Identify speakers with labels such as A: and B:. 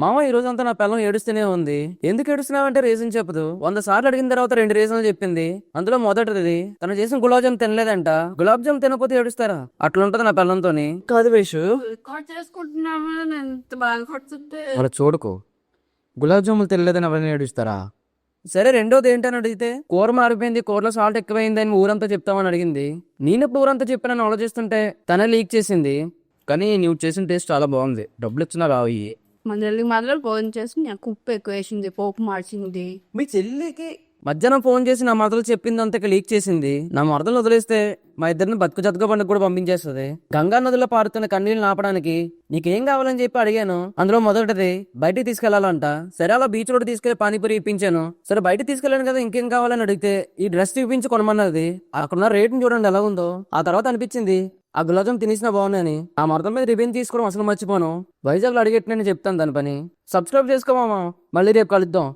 A: మామ ఈ రోజంతా నా పిల్లం ఏడుస్తూనే ఉంది. ఎందుకు ఏడుస్తున్నావంటే రీజన్ చెప్పదు. వంద సార్లు అడిగిన తర్వాత రెండు రీజన్లు చెప్పింది. అందులో మొదటిది తను చేసిన గులాబ్ జామ్ తినలేదంట. గులాబ్ జామ్ తినకపోతే ఏడుస్తారా? అట్లుంటది నా పిల్లంతోని కాదు వేషు.
B: రికార్డ్ చేసుకుంటున్నామా నేను ఎంత బాధపడుతుంటే
A: అలా చూడకు. గులాబ్ జాములు తినలేదని ఎవరైనా ఏడుస్తారా? సరే రెండోది ఏంటని అడిగితే కూర మారిపోయింది కూరలో సాల్ట్ ఎక్కువైంది అని ఊరంతా చెప్తామని అడిగింది. నేను ఊరంతా చెప్పానని ఆలోచిస్తుంటే తనే లీక్ చేసింది. కానీ నువ్వు చేసిన టేస్ట్ చాలా బాగుంది. డబ్బులు ఇచ్చినా రావు మా
B: మన మాత్రం ఫోన్ చేసి నాకు ఉప్పు ఎక్కువ వేసింది పోపు మార్చింది.
A: మీ చెల్లికి మధ్యాహ్నం ఫోన్ చేసి నా మరదలు చెప్పింది అంతకు లీక్ చేసింది. నా మరదలు వదిలేస్తే మా ఇద్దరిని బతుకు జతక పండుగ కూడా పంపించేస్తుంది. గంగా నదిలో పారుతున్న కన్నీళ్ళు నాపడానికి నీకేం కావాలని చెప్పి అడిగాను. అందులో మొదటిది బయటికి తీసుకెళ్ళాలంట. సరే అలా బీచ్ రోడ్ తీసుకెళ్ళి పానీపూరి ఇప్పించాను. సరే బయట తీసుకెళ్ళాను కదా ఇంకేం కావాలని అడిగితే ఈ డ్రెస్ చూపించి కొనమన్నది. అక్కడున్న రేటుని చూడండి ఎలా ఉందో. ఆ తర్వాత అనిపించింది ఆ గులాబ్ జామ్ తినేసినా బాగున్నాయని. ఆ మరదం మీద రివ్యూ తీసుకోవడం అసలు మర్చిపోను. వైజాగ్లో అడిగెట్టినని చెప్తాను దాని పని. సబ్స్క్రైబ్ చేసుకోమామా మళ్ళీ రేపు కలుద్దాం.